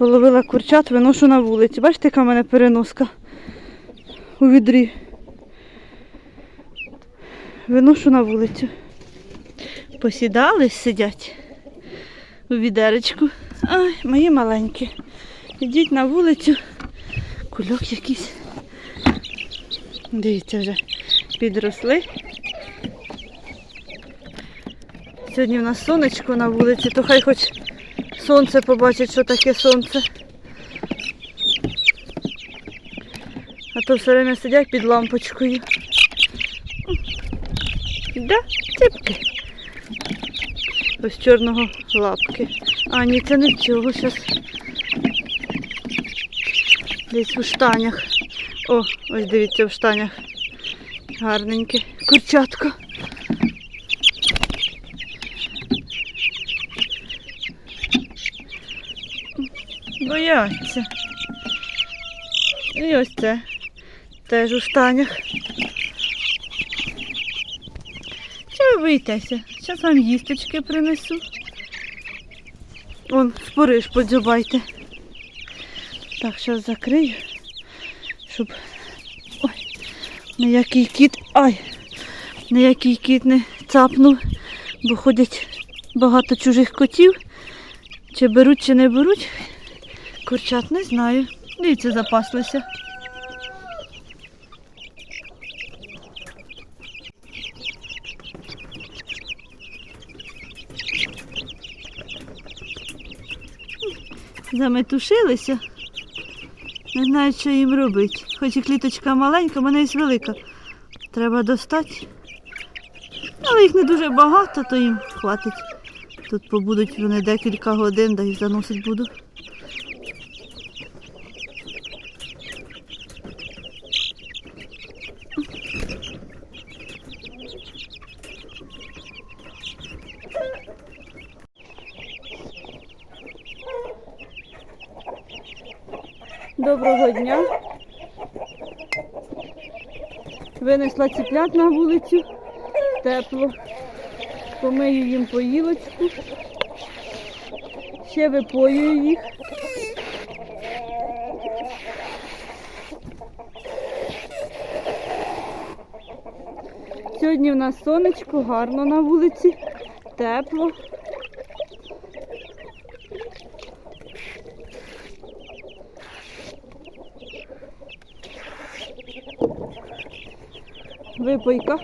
Половила курчат, виношу на вулиці. Бачите, яка в мене переноска у відрі. Виношу на вулицю. Посідали, сидять у відеречку. Ай, мої маленькі. Ідіть на вулицю. Кульок якийсь. Дивіться вже, підросли. Сьогодні в нас сонечко на вулиці, то хай хоч сонце побачить, що таке сонце. А то все время сидять під лампочкою. Да, ціпки. Ось чорного лапки. А, ні, це не в цього зараз. Десь у штанях. О, ось дивіться в штанях. Гарненьке. Курчатко. Бояться. І ось це. Теж у штанях. Чого ви боїтеся? Зараз вам їсточки принесу. Вон, спориш, подзюбайте. Так, зараз закрию, щоб ой, ніякий кіт, ай, ніякий кіт не цапнув, бо ходять багато чужих котів. Чи беруть, чи не беруть. Курчат не знаю. Дивіться, запаслися. Заметушилися. Не знаю, що їм робити. Хоч і кліточка маленька, в мене є велика. Треба достати. Але їх не дуже багато, то їм хватить. Тут побудуть вони декілька годин, да і заносить буду. Доброго дня. Винесла ціплят на вулицю. Тепло. Помию їм поїлочку. Ще випоюю їх. Сьогодні в нас сонечко, гарно на вулиці, тепло. Випойка.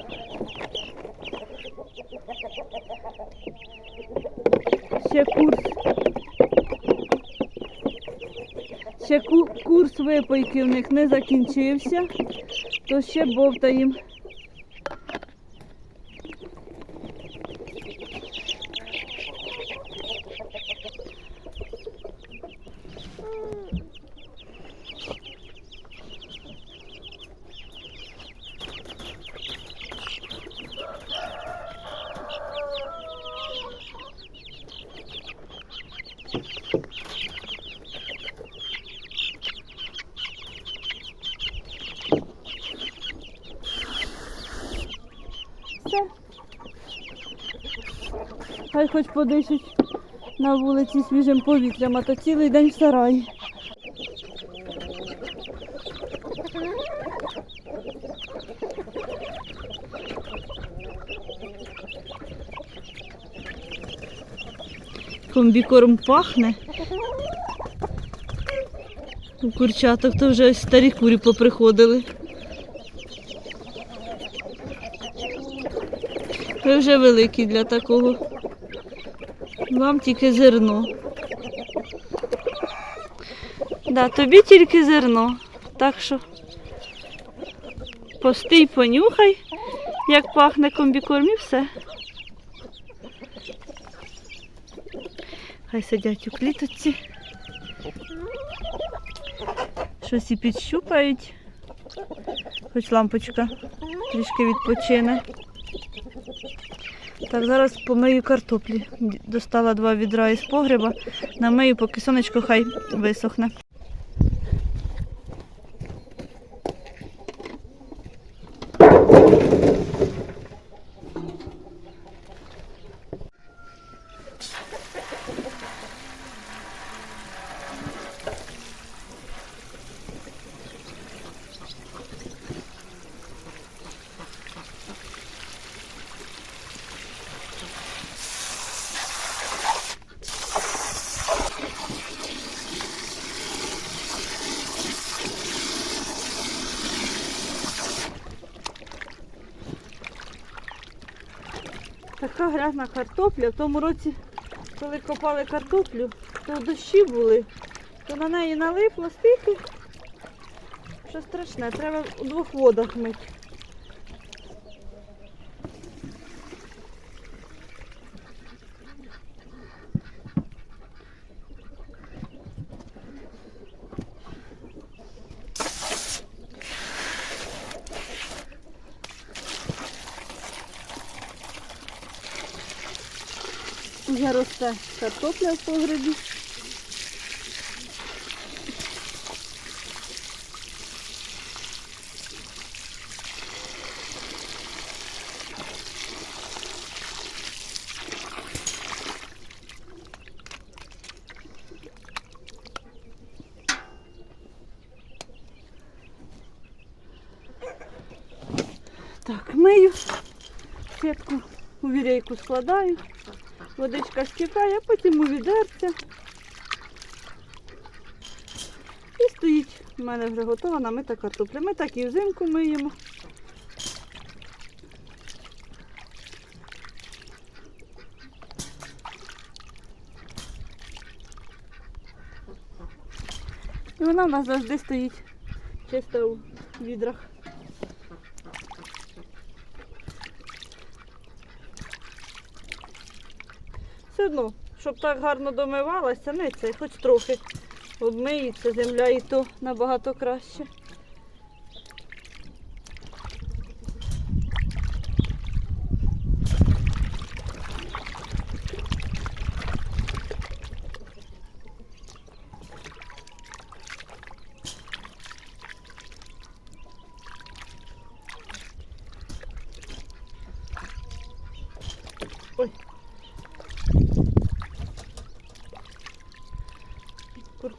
Ще курс. Ще курс випойки в них не закінчився, то ще бовтаємо. Хай хоч подишуть на вулиці свіжим повітрям, а то цілий день в сараї. Комбікорм пахне. У курчаток то вже ось старі курі поприходили. Ви вже великі для такого. Вам тільки зерно. Да, тобі тільки зерно. Так що постий, понюхай, як пахне комбікорм і все. Хай сидять у кліточці. Щось і підщупають. Хоч лампочка трішки відпочине. Так, зараз помию картоплі. Достала два відра із погреба. Намию, поки сонечко хай висохне. Така грязна картопля. В тому році, коли копали картоплю, то дощі були, то на неї налипло стільки, що страшне, треба у двох водах мити. Росте картопля в погребі. Так, мию, сітку у вірейку складаю. Водичка стікає, потім у відерце. І стоїть у мене вже готова намита картопля. Ми так і взимку миємо. І вона в нас завжди стоїть чисто у відрах. Все одно, щоб так гарно домивалася, не це, хоч трохи обмиється земля і то набагато краще.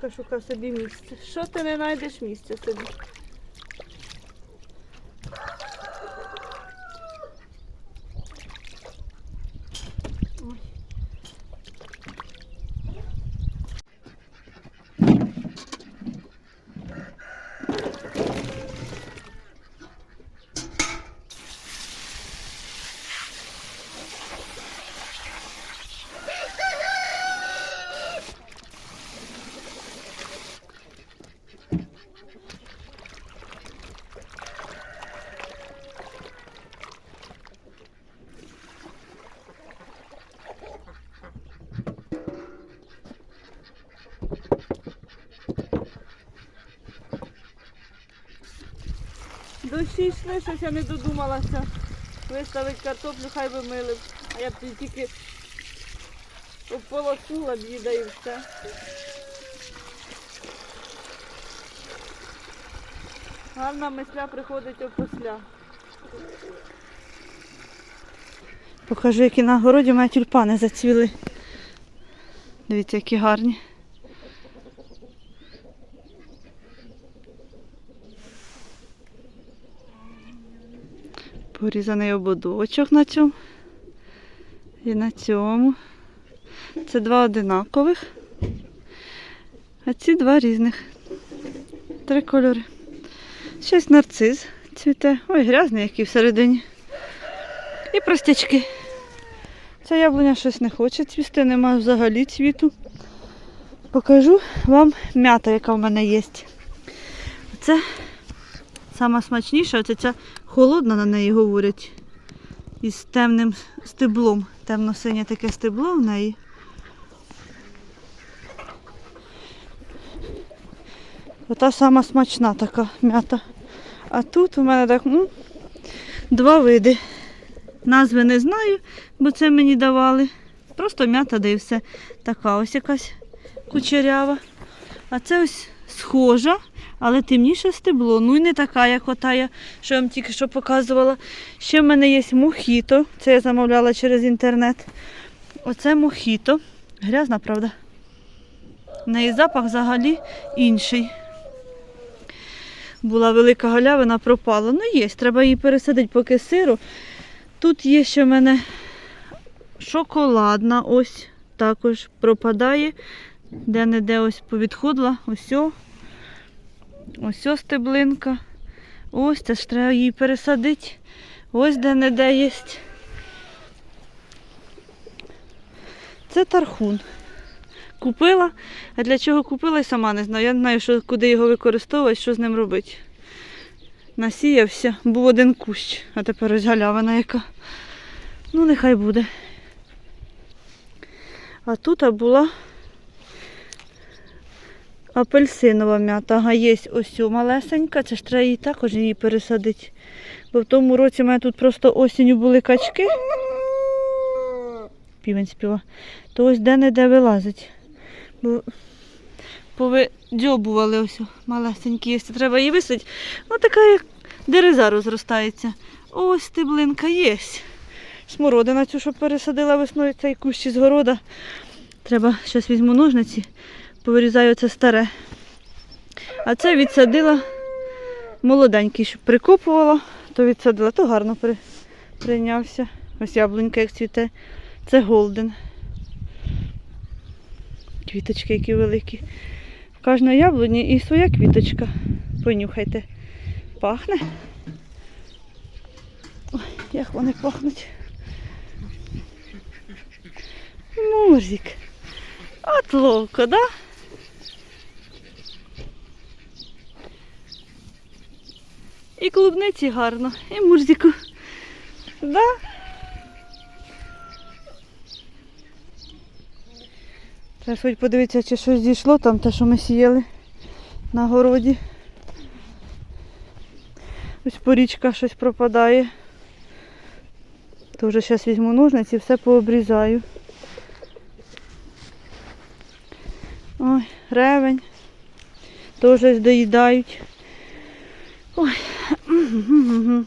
Курка шукає собі місце. Що ти не знайдеш місця собі? Ой. Дощі йшли, щось я не додумалася. Виставити картоплю, хай би мили. А я б тільки ополоснула б її, да і все. Гарна мисля приходить опосля. Покажу, які на городі у мене тюльпани зацвіли. Дивіться, які гарні. Порізаний ободочок на цьому. І на цьому. Це два одинакових. А ці два різних. Три кольори. Щось нарцис цвіте. Ой, грязний який всередині. І простячки. Ця яблуня щось не хоче цвісти, немає взагалі цвіту. Покажу вам м'ята, яка в мене є. Це сама смачніша, оце ця холодна на неї говорять. Із темним стеблом. Темно-синє таке стебло в неї. Ота сама смачна така м'ята. А тут у мене так, ну, два види. Назви не знаю, бо це мені давали. Просто м'ята, да і все. Така ось якась кучерява. А це ось схожа, але темніше стебло. Ну і не така, як ота, я, що я вам тільки що показувала. Ще в мене є мохіто. Це я замовляла через інтернет. Оце мохіто. Грязна, правда? В неї запах взагалі інший. Була велика галявина, пропала. Ну є, треба її пересадити поки сиру. Тут є ще в мене шоколадна, ось також пропадає. Де-не-де ось повідходила. Ось. о. Ось о стеблинка. Ось це ж треба її пересадити. Ось де-не-де є. Це тархун. Купила. А для чого купила, і сама не знаю. Я не знаю, що, куди його використовувати, що з ним робити. Насіявся, був один кущ, а тепер ось галявина яка. Ну, нехай буде. А тут була апельсинова м'ята. Ага, є ось малесенька, це ж треба її також її пересадити. Бо в тому році в мене тут просто осінню були качки. Півень співа. То ось де-не-де вилазить. Бо повидьобували ось малесенькі є. Треба її висадити. Ну така як дереза розростається. Ось стеблинка є. Смородина цю, що пересадила весною цей кущ із города. Треба, зараз візьму ножниці, повирізаю це старе. А це відсадила молоденький, щоб прикопувала, то відсадила, то гарно при, прийнявся. Ось яблунька як цвіте. Це голден. Квіточки які великі. В кожної яблуні і своя квіточка. Понюхайте. Пахне. Ой, як вони пахнуть. Мурзик. От ловко, да? Клубниці гарно, і мурзику. Да? Треба хоч подивитися, чи щось зійшло там, те, що ми сіяли на городі. Ось порічка щось пропадає. То вже зараз візьму ножниці і все пообрізаю. Ой, ревень. Теж доїдають. Ой.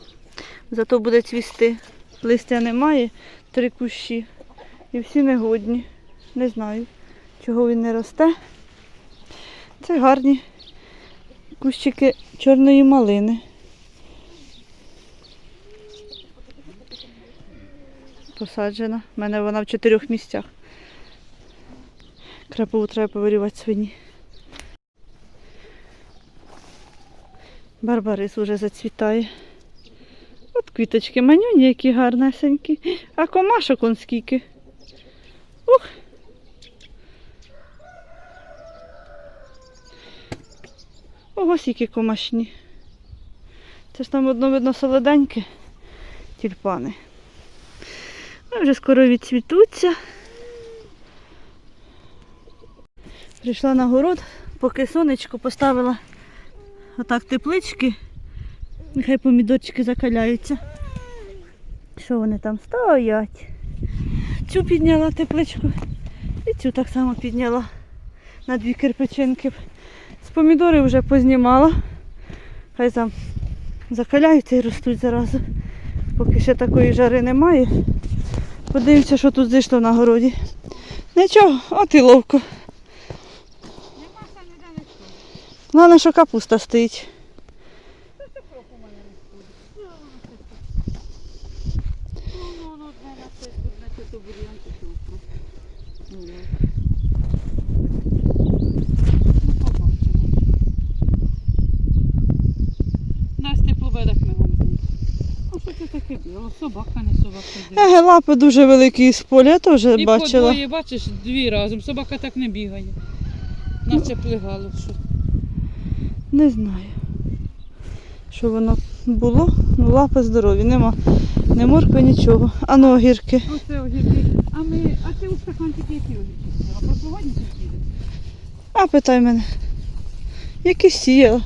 Зато буде цвісти. Листя немає, три кущі. І всі негодні. Не знаю, чого він не росте. Це гарні кущики чорної малини. Посаджена. У мене вона в чотирьох місцях. Крапову треба повирівати свині. Барбарис уже зацвітає. От квіточки манюні, які гарнесенькі. А комашок он скільки. Ух. Ого, скільки комашні. Це ж там одно видно солоденьке. Тюльпани. Ну, вже скоро відцвітуться. Прийшла на город, поки сонечко поставила отак теплички. Нехай помідорчики закаляються. Що вони там стоять? Цю підняла тепличку і цю так само підняла на дві кирпичинки. З помідори вже познімала. Хай там закаляються і ростуть заразу. Поки ще такої жари немає. Подивимося, що тут зійшло на городі. Нічого, от і ловко. Головне, що капуста стоїть. Настя поведе книгом. А що це таке біло? Собака, не собака. Еге, лапи дуже великі з поля, я теж І бачила. подвоє, бачиш, дві разом. Собака так не бігає. Наче плигало. Що. Не знаю, що воно було. Ну, лапи здорові, нема. Не моркви, нічого. А ну огірки. Оце огірки. А ми, а ти у стаканчики які огірки сіла? Пропливані сусіди? А питай мене. Які сіяла?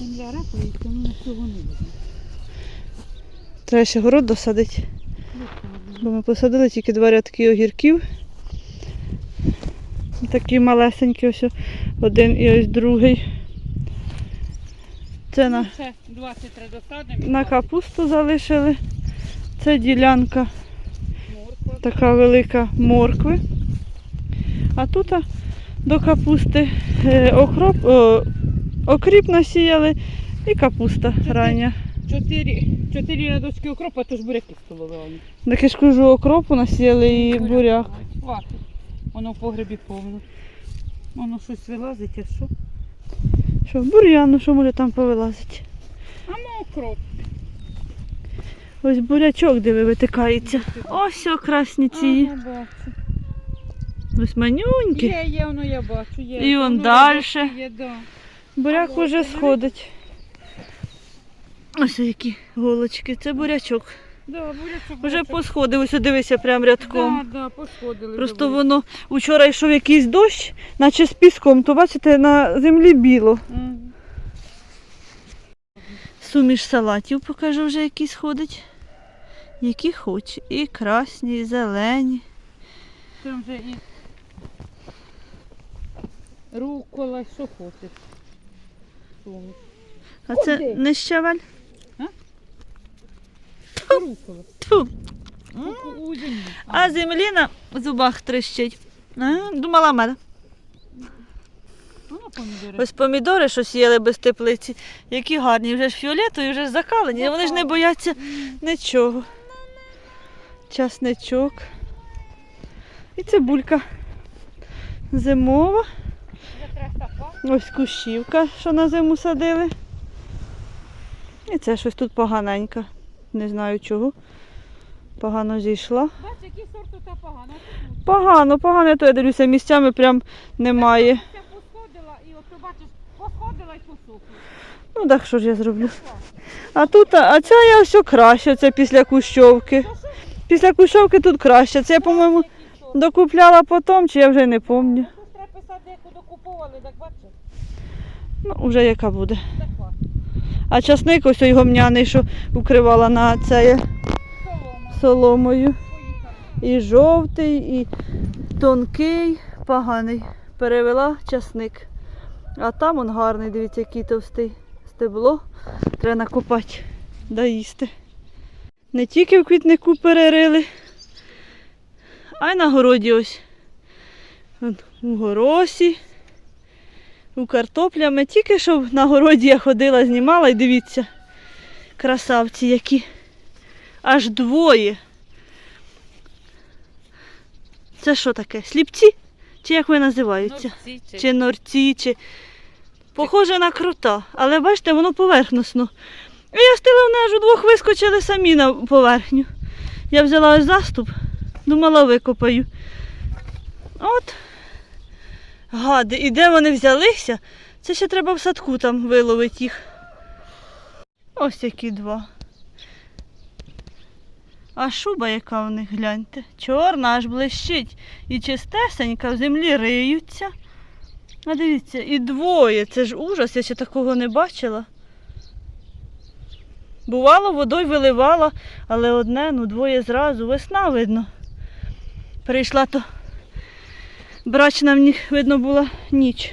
Земля репається, ну нічого не видно. Треба ще город досадити. Бо ми посадили тільки два рядки огірків. Такі малесенькі ось один і ось другий. Це на, Це 23 досадимо. на капусту залишили. Це ділянка Морква. така велика моркви. А тут до капусти е, окроп, о, окріп насіяли і капуста рання. Чотири, чотири рядочки окропа, то ж буряки столовили. На кишкужу окропу насіяли і буряк. Воно в погребі повно. Воно щось вилазить, а що? Що, бур'ян, ну що може там повилазить? А мокро. Ось бурячок, диви, витикається. Ось о, красні ці. Ага, бачу. Ось манюнькі. Є, є, воно я бачу, є. І он Воно. Є, да. Буряк Ага, уже сходить. Ось які голочки. Це бурячок. Да, бурячок. Вже бурячок. посходив, дивися прям рядком. Да, да, посходили. Просто вже воно учора йшов якийсь дощ, наче з піском, то бачите, на землі біло. Мгм. Суміш салатів покажу вже які сходить. Які хоч. І красні, і зелені. Там вже і рукола, що хочеш. Суміш. А це Куди? не щавель? Рукола. Тьфу. А землі на зубах трещить. Думала мене. Ось помідори щось їли без теплиці. Які гарні, вже ж фіолетові, вже ж закалені. Вони ж не бояться нічого. Часничок. І цибулька. Зимова. Ось кущівка, що на зиму садили. І це щось тут поганенько. Не знаю чого. Погано зійшла. Бач, який сорт тут погано. Погано, погано, то я дивлюся, місцями прям немає. Це посходила і от ти бачиш, посходила і посохла. Ну так що ж я зроблю? А тут, а ця я все краще, це після кущовки. Після кущовки тут краще. Це я, по-моєму, докупляла потім, чи я вже не пам'ятаю. Тут треба писати, яку докуповували, так бачиш? Ну, вже яка буде. А часник ось його мняний, що укривала на це соломою. І жовтий, і тонкий, поганий. Перевела часник. А там он гарний, дивіться, який товстий стебло. Треба накопати, доїсти. Не тільки в квітнику перерили, а й на городі ось. У горосі, у картоплями. Тільки що на городі я ходила, знімала і дивіться, красавці які. Аж двоє. Це що таке? Сліпці? Чи як вони називаються? Норці чи- Чи норці, чи. Похоже на крута, але бачите, воно поверхносно. І я стила аж удвох вискочили самі на поверхню. Я взяла ось заступ, думала викопаю. От. Гади, і де вони взялися? Це ще треба в садку там виловити їх. Ось які два. А шуба, яка у них, гляньте. Чорна аж блищить. І чистесенька, в землі риються. А дивіться, і двоє. Це ж ужас, я ще такого не бачила. Бувало, водою виливала, але одне, ну двоє зразу. Весна видно. Прийшла то брачна в них, видно, була ніч.